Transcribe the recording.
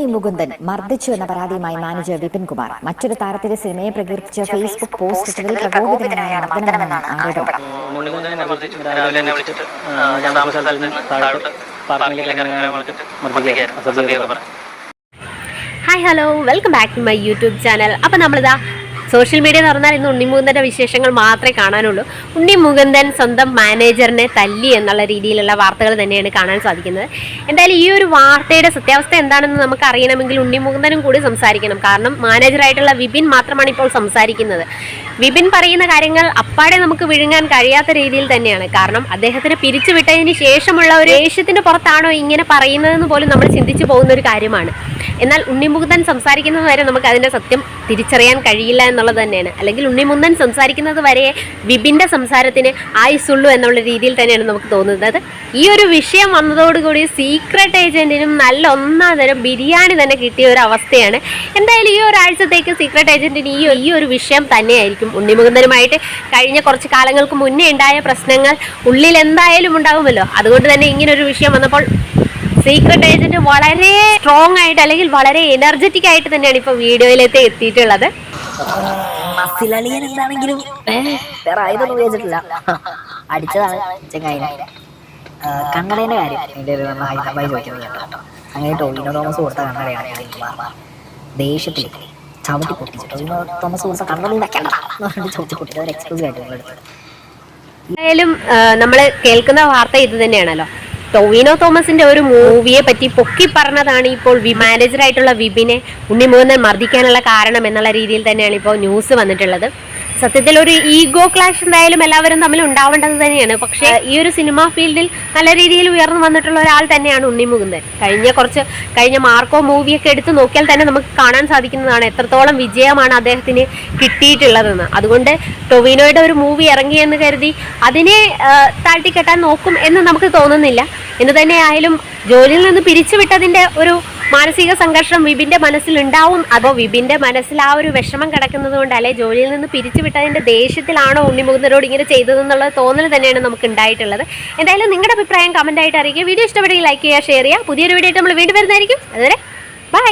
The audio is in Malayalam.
ഉണ്ണി മുകുന്ദൻ മർദ്ദിച്ചു എന്ന പരാതിയുമായി മാനേജർ വിപിൻ കുമാർ. മറ്റൊരു താരത്തിന്റെ സിനിമയെ പ്രകീർത്തിച്ച ഫേസ്ബുക്ക് പോസ്റ്റ് ഇട്ടതിൽ പ്രകോപിതനായ മർദ്ദനമെന്നാണ് ആരോപണം. Hi hello welcome back to my YouTube channel അപ്പോൾ നമ്മളിതാ സോഷ്യൽ മീഡിയ പറഞ്ഞാൽ ഇന്ന് ഉണ്ണി മുകുന്ദന്റെ വിശേഷങ്ങൾ മാത്രമേ കാണാനുള്ളൂ. ഉണ്ണി മുകുന്ദൻ സ്വന്തം മാനേജറിനെ തല്ലി എന്നുള്ള രീതിയിലുള്ള വാർത്തകൾ തന്നെയാണ് കാണാൻ സാധിക്കുന്നത്. എന്തായാലും ഈ ഒരു വാർത്തയുടെ സത്യാവസ്ഥ എന്താണെന്ന് നമുക്ക് അറിയണമെങ്കിൽ ഉണ്ണി മുകുന്ദനും കൂടി സംസാരിക്കണം. കാരണം മാനേജറായിട്ടുള്ള വിപിൻ മാത്രമാണ് ഇപ്പോൾ സംസാരിക്കുന്നത്. വിപിൻ പറയുന്ന കാര്യങ്ങൾ അപ്പാടെ നമുക്ക് വിഴുങ്ങാൻ കഴിയാത്ത രീതിയിൽ തന്നെയാണ്. കാരണം അദ്ദേഹത്തിന് പിരിച്ചുവിട്ടതിന് ശേഷമുള്ള ഒരു ദേഷ്യത്തിന് പുറത്താണോ ഇങ്ങനെ പറയുന്നതെന്ന് പോലും നമ്മൾ ചിന്തിച്ചു പോകുന്ന ഒരു കാര്യമാണ്. എന്നാൽ ഉണ്ണിമുകുന്ദൻ സംസാരിക്കുന്നത് വരെ നമുക്ക് അതിന്റെ സത്യം തിരിച്ചറിയാൻ കഴിയില്ല എന്നുള്ളത് തന്നെയാണ്. അല്ലെങ്കിൽ ഉണ്ണിമുകുന്ദൻ സംസാരിക്കുന്നത് വരെ വിപിന്റെ സംസാരത്തിന് ആയുസുള്ളൂ എന്നുള്ള രീതിയിൽ തന്നെയാണ് നമുക്ക് തോന്നുന്നത്. ഈ ഒരു വിഷയം വന്നതോടുകൂടി സീക്രട്ട് ഏജന്റിനും നല്ല ഒന്നാം തരം ബിരിയാണി തന്നെ കിട്ടിയ ഒരു അവസ്ഥയാണ്. എന്തായാലും ഈ ഒരാഴ്ചത്തേക്ക് സീക്രട്ട് ഏജന്റിന് ഈ ഈ ഒരു വിഷയം തന്നെയായിരിക്കും ഉണ്ണിമുകുന്ദനുമായിട്ട് കഴിഞ്ഞ കുറച്ച് കാലങ്ങൾക്ക് മുന്നേ ഉണ്ടായ പ്രശ്നങ്ങൾ ഉള്ളിൽ എന്തായാലും ഉണ്ടാകുമല്ലോ അതുകൊണ്ട് തന്നെ ഇങ്ങനെ ഒരു വിഷയം വന്നപ്പോൾ സീക്രട്ട് ഏജന്റ് വളരെ സ്ട്രോങ് ആയിട്ട് അല്ലെങ്കിൽ വളരെ എനർജറ്റിക് ആയിട്ട് തന്നെയാണ് ഇപ്പൊ വീഡിയോയിലേക്ക് എത്തിയിട്ടുള്ളത് ും. എന്താണെങ്കിലും ഏ, വേറെ ആയതൊന്നും ഉപയോഗിച്ചിട്ടില്ല അടിച്ചതാണ് ചെങ്ങായിനെ. കണ്ണടേന്റെ കാര്യം. എന്റെ ഒരു നമ്മൾ ഹൈദരാബാദ് ചോദിക്കുന്നത് കേട്ടോ. അങ്ങനെ ടോവിനോ തോമസ് കൊടുത്ത കണ്ണടയാണ് വിപിൻ കുമാർ ദേഷ്യത്തിൽ ചവിട്ടി പൊട്ടിച്ചു. ടോവിനോ തോമസ് കൊടുത്ത കണ്ണട വെക്കണ്ട ചവിട്ടി ഒരു എക്സ്ക്ലൂസീവ് ആയിട്ട് എടുത്തത് എന്തായാലും നമ്മൾ കേൾക്കുന്ന വാർത്ത ഇത് തന്നെയാണല്ലോ. ടൊവിനോ തോമസിന്റെ ഒരു മൂവിയെ പറ്റി പൊക്കി പറഞ്ഞതാണ് ഇപ്പോൾ മാനേജറായിട്ടുള്ള വിപിനെ ഉണ്ണിമുകുന്ദൻ മർദ്ദിക്കാനുള്ള കാരണം എന്നുള്ള രീതിയിൽ തന്നെയാണ് ഇപ്പോൾ ന്യൂസ് വന്നിട്ടുള്ളത്. സത്യത്തിൽ ഒരു ഈഗോ ക്ലാഷ് എന്തായാലും എല്ലാവരും തമ്മിൽ ഉണ്ടാവേണ്ടത് തന്നെയാണ്. പക്ഷേ ഈ ഒരു സിനിമാ ഫീൽഡിൽ നല്ല രീതിയിൽ ഉയർന്നു വന്നിട്ടുള്ള ഒരാൾ തന്നെയാണ് ഉണ്ണി ഉണ്ണിമുകുന്ദൻ കഴിഞ്ഞ കുറച്ച് കഴിഞ്ഞ മാർക്കോ മൂവിയൊക്കെ എടുത്ത് നോക്കിയാൽ തന്നെ നമുക്ക് കാണാൻ സാധിക്കുന്നതാണ് എത്രത്തോളം വിജയമാണ് അദ്ദേഹത്തിന് കിട്ടിയിട്ടുള്ളതെന്ന്. അതുകൊണ്ട് ടൊവിനോയുടെ ഒരു മൂവി ഇറങ്ങിയെന്ന് കരുതി അതിനെ താഴ്ത്തിക്കെട്ടാൻ നോക്കും എന്ന് നമുക്ക് തോന്നുന്നില്ല. എന്ന് തന്നെ ആയാലും ജോലിയിൽ നിന്ന് പിരിച്ചുവിട്ടതിന്റെ ഒരു മാനസിക സംഘർഷം വിപിന്റെ മനസ്സിലുണ്ടാവും അതോ വിപിന്റെ മനസ്സിൽ ആ ഒരു വിഷമം കിടക്കുന്നത് കൊണ്ട് അല്ലെ ജോലിയിൽ നിന്ന് പിരിച്ചുവിട്ടതിന്റെ ദേഷ്യത്തിലാണോ ഉണ്ണിമുകുന്നരോട് ഇങ്ങനെ ചെയ്തതെന്നുള്ള തോന്നൽ തന്നെയാണ് നമുക്ക് ഉണ്ടായിട്ടുള്ളത്. എന്തായാലും നിങ്ങളുടെ അഭിപ്രായം കമന്റ് ആയിട്ട് അറിയിക്കുക. വീഡിയോ ഇഷ്ടപ്പെടുകയും ലൈക്ക് ചെയ്യുക ഷെയർ ചെയ്യുക. പുതിയൊരു വീഡിയോ ആയിട്ട് നമ്മൾ വീണ്ടും വരുന്നതായിരിക്കും. അതുവരെ ബൈ